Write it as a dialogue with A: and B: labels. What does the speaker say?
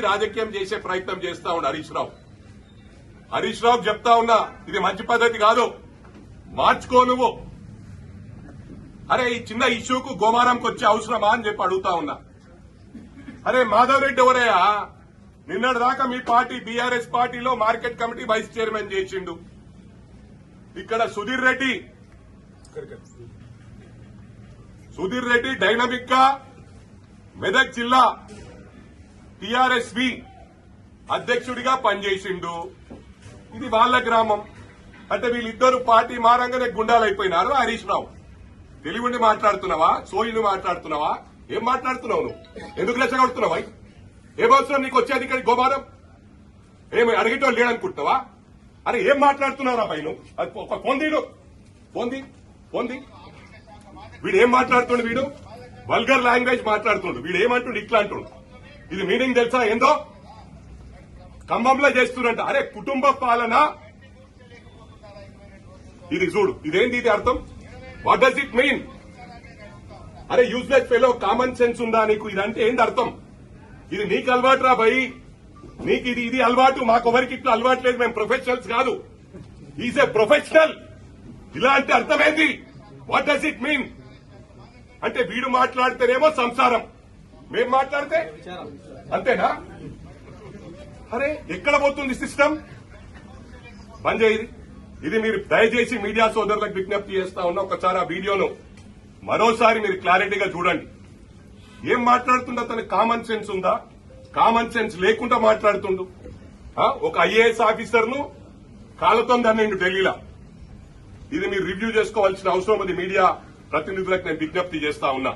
A: రాజకీయం చేసే ప్రయత్నం చేస్తా ఉన్నా హరీష్ రావు. హరీష్ రావు చెప్తా ఉన్నా ఇది మంచి పద్ధతి కాదు. మార్చుకో నువ్వు. అరే ఈ చిన్న ఇష్యూకు గోమారంకి వచ్చే అవసరమా అని చెప్పి అడుగుతా ఉన్నా. అరే మాధవ్ రెడ్డి ఎవరయ్యా? నిన్నటి దాకా మీ పార్టీ బీఆర్ఎస్ పార్టీలో మార్కెట్ కమిటీ వైస్ చైర్మన్ చేసిండు. ఇక్కడ సుధీర్ రెడ్డి. సుధీర్ రెడ్డి డైనమిక్గా మెదక్ జిల్లా టిఆర్ఎస్ వి అధ్యక్షుడిగా పనిచేసిండు. ఇది వాళ్ళ గ్రామం. అంటే వీళ్ళిద్దరు పార్టీ మారంగానే గుండాలైపోయినారు హరీష్ రావు తెలివిండి మాట్లాడుతున్నావా? సోయిని మాట్లాడుతున్నావా? ఏం మాట్లాడుతున్నావు నువ్వు? ఎందుకు లెచ్చగొడుతున్నావా ఏం అవసరం నీకు వచ్చేది ఇక్కడ గోమారం? ఏమి అడిగేటోళ్ళు లేడనుకుంటున్నావా? అరే ఏం మాట్లాడుతున్నావురా పై నువ్వు? అది ఒక పొందిడు పొంది పొంది వీడు ఏం మాట్లాడుతుండు వీడు? వల్గర్ లాంగ్వేజ్ మాట్లాడుతుండు. వీడు ఏమంటుండు ఇట్లా అంటుండు ఇది మీనింగ్ తెలుసా ఏందో? ఖమ్మంలో చేస్తున్నట్ట అరే కుటుంబ పాలన. ఇది చూడు ఇదేంటి ఇది అర్థం? వాట్ డస్ ఇట్ మీన్ అరే యూజ్లెస్ ఫెలో కామన్ సెన్స్ ఉందా నీకు? ఇదంటే ఏంటి అర్థం? ఇది నీకు అలవాటు రా భయ్. నీకు ఇది ఇది అలవాటు. మాకొవరికి ఇట్లా అలవాటు లేదు. మేము ప్రొఫెషనల్స్ కాదు. ఈజ్ ఏ ప్రొఫెషనల్ ఇలా అంటే అర్థమేంది? వాట్ డస్ ఇట్ మీన్ అంటే వీడు మాట్లాడితేనేమో సంసారం. మేం మాట్లాడితే? అంతేనా? అరే ఎక్కడ పోతుంది సిస్టమ్? బంద్ చేయి ఇది. మీరు దయచేసి మీడియా సోదరులకు విజ్ఞప్తి చేస్తా ఉన్న ఒకసారి ఆ వీడియోను మరోసారి మీరు క్లారిటీగా చూడండి. ఏం మాట్లాడుతుండో అతనికి కామన్ సెన్స్ ఉందా? కామన్ సెన్స్ లేకుండా మాట్లాడుతుండు. ఒక ఐఏఎస్ ఆఫీసర్ను కాళ్ళతో దన్నిండు ఢిల్లీలో. ఇది మీరు రివ్యూ చేసుకోవాల్సిన అవసరం ఉంది. మీడియా ప్రతినిధులకు నేను విజ్ఞప్తి చేస్తా ఉన్నా.